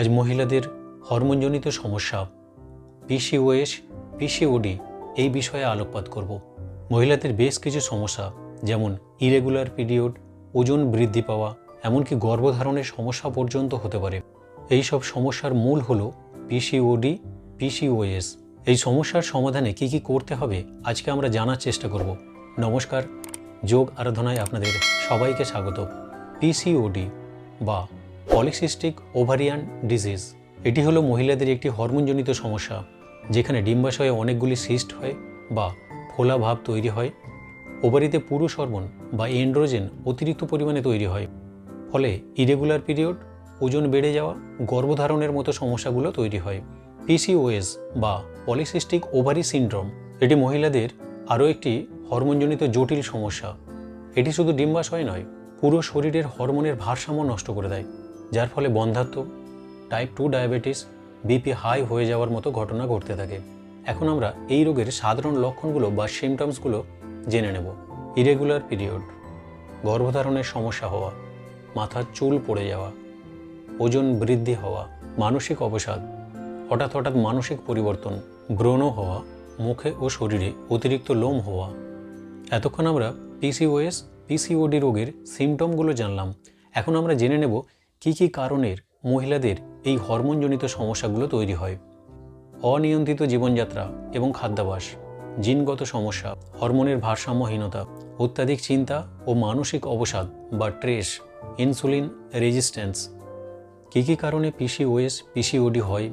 আজ মহিলাদের হরমোনজনিত সমস্যা, পিসিওএস, পিসিওডি এই বিষয়ে আলোকপাত করব। মহিলাদের বেশ কিছু সমস্যা, যেমন ইরেগুলার পিরিয়ড ওজন বৃদ্ধি পাওয়া, এমনকি গর্ভধারণের সমস্যা পর্যন্ত হতে পারে। এই সব সমস্যার মূল হল পিসিওডি, পিসিওএস। এই সমস্যার সমাধানে কি কি করতে হবে আজকে আমরা জানার চেষ্টা করব। নমস্কার, যোগ আরাধনায় আপনাদের সবাইকে স্বাগত। পিসিওডি বা পলিসিস্টিক ওভারিয়ান ডিজিজ। এটি হলো মহিলাদের একটি হরমোনজনিত সমস্যা, যেখানে ডিম্বাশয়ে অনেকগুলি সিস্ট হয় বা ফোলা ভাব তৈরি হয়। ওভারিতে পুরুষ হরমোন বা এন্ড্রোজেন অতিরিক্ত পরিমাণে তৈরি হয়, ফলে ইরেগুলার পিরিয়ড, ওজন বেড়ে যাওয়া, গর্ভধারণের মতো সমস্যাগুলো তৈরি হয়। পিসিওএস বা পলিসিস্টিক ওভারি সিনড্রোম, এটি মহিলাদের আরও একটি হরমোনজনিত জটিল সমস্যা। এটি শুধু ডিম্বাশয় নয়, পুরো শরীরের হরমোনের ভারসাম্য নষ্ট করে দেয়। যার ফলে বন্ধাত্ম type two diabetes BP high হয়ে যাওয়ার মতো ঘটনা ঘটতে থাকে। এখন আমরা এই রোগের সাধারণ লক্ষণগুলো বা সিমটমসগুলো জেনে নেব। ইরেগুলার পিরিয়ড গর্ভধারণের সমস্যা হওয়া, মাথার চুল পড়ে যাওয়া, ওজন বৃদ্ধি হওয়া, মানসিক অবসাদ, হঠাৎ হঠাৎ মানসিক পরিবর্তন, ব্রণ হওয়া, মুখে ও শরীরে অতিরিক্ত লোম হওয়া। এতক্ষণ আমরা পিসিওএস পিসিওডি রোগের সিমটমগুলো জানলাম। এখন আমরা জেনে নেব কী কী কারণের মহিলাদের এই হরমোনজনিত সমস্যাগুলো তৈরি হয়? অনিয়ন্ত্রিত জীবনযাত্রা এবং খাদ্যাভাস জিনগত সমস্যা, হরমোনের ভারসাম্যহীনতা, অত্যাধিক চিন্তা ও মানসিক অবসাদ বা ট্রেস ইনসুলিন রেজিস্ট্যান্স। কী কী কারণে পিসিওএস, পিসিওডি হয়?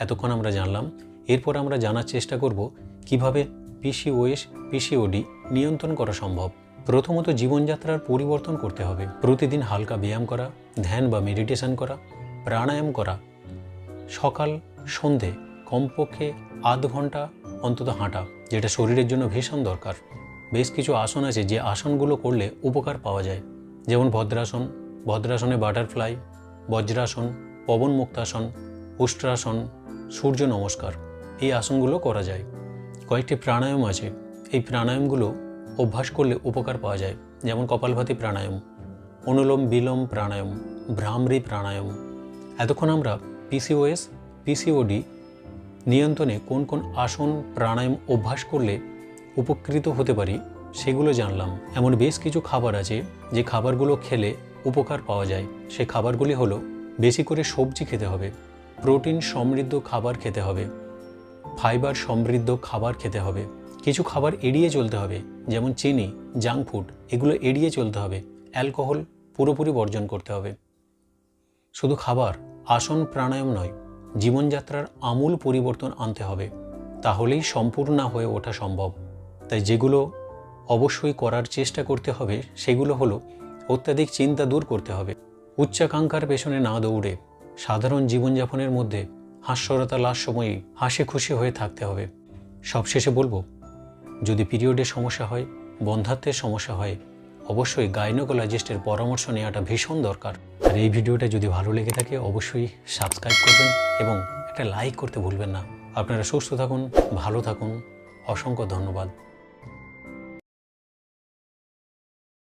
এতক্ষণ আমরা জানলাম। এরপর আমরা জানার চেষ্টা করব কীভাবে পিসিওএস, পিসিওডি নিয়ন্ত্রণ করা সম্ভব। প্রথমত জীবনযাত্রার পরিবর্তন করতে হবে। প্রতিদিন হালকা ব্যায়াম করা, ধ্যান বা মেডিটেশন করা, প্রাণায়াম করা। সকাল, সন্ধে, কমপক্ষে আধ ঘণ্টা অন্তত হাঁটা, যেটা শরীরের জন্য ভীষণ দরকার। বেশ কিছু আসন আছে যে আসনগুলো করলে উপকার পাওয়া যায়। যেমন ভদ্রাসন, ভদ্রাসনে বাটারফ্লাই বজ্রাসন পবন মুক্তাসন উষ্ট্রাসন, সূর্য নমস্কার, এই আসনগুলো করা যায়। কয়েকটি প্রাণায়াম আছে। এই প্রাণায়ামগুলো অভ্যাস করলে উপকার পাওয়া যায়, যেমন কপালভাতি প্রাণায়াম, অনুলোম বিলোম প্রাণায়াম, ভ্রামরি প্রাণায়াম। এতক্ষণ আমরা পিসিওএস পিসিওডি নিয়ন্ত্রণে কোন কোন আসন প্রাণায়াম অভ্যাস করলে উপকৃত হতে পারি সেগুলো জানলাম। এমন বেশ কিছু খাবার আছে যে খাবারগুলো খেলে উপকার পাওয়া যায়। সে খাবারগুলি হলো বেশি করে সবজি খেতে হবে, প্রোটিন সমৃদ্ধ খাবার খেতে হবে, ফাইবার সমৃদ্ধ খাবার খেতে হবে কিছু খাবার এড়িয়ে চলতে হবে, যেমন চিনি জাঙ্ক ফুড এগুলো এড়িয়ে চলতে হবে অ্যালকোহল পুরোপুরি বর্জন করতে হবে। শুধু খাবার, আসন প্রাণায়াম নয়, জীবনযাত্রার আমূল পরিবর্তন আনতে হবে, তাহলেই সম্পূর্ণ হয়ে ওঠা সম্ভব। তাই যেগুলো অবশ্যই করার চেষ্টা করতে হবে, সেগুলো হলো অত্যাধিক চিন্তা দূর করতে হবে, উচ্চাকাঙ্ক্ষার পেছনে না দৌড়ে, সাধারণ জীবনযাপনের মধ্যে হাস্যরতা লাশ সময়ই হাসি খুশি হয়ে থাকতে হবে। সবশেষে বলব যদি পিরিয়ডের সমস্যা হয় বন্ধাত্বের সমস্যা হয়, অবশ্যই গাইনোকোলজিস্টের পরামর্শ নেওয়াটা ভীষণ দরকার। আর এই ভিডিওটা যদি ভালো লেগে থাকে, অবশ্যই সাবস্ক্রাইব করবেন এবং একটা লাইক করতে ভুলবেন না। আপনারা সুস্থ থাকুন, ভালো থাকুন। অসংখ্য ধন্যবাদ।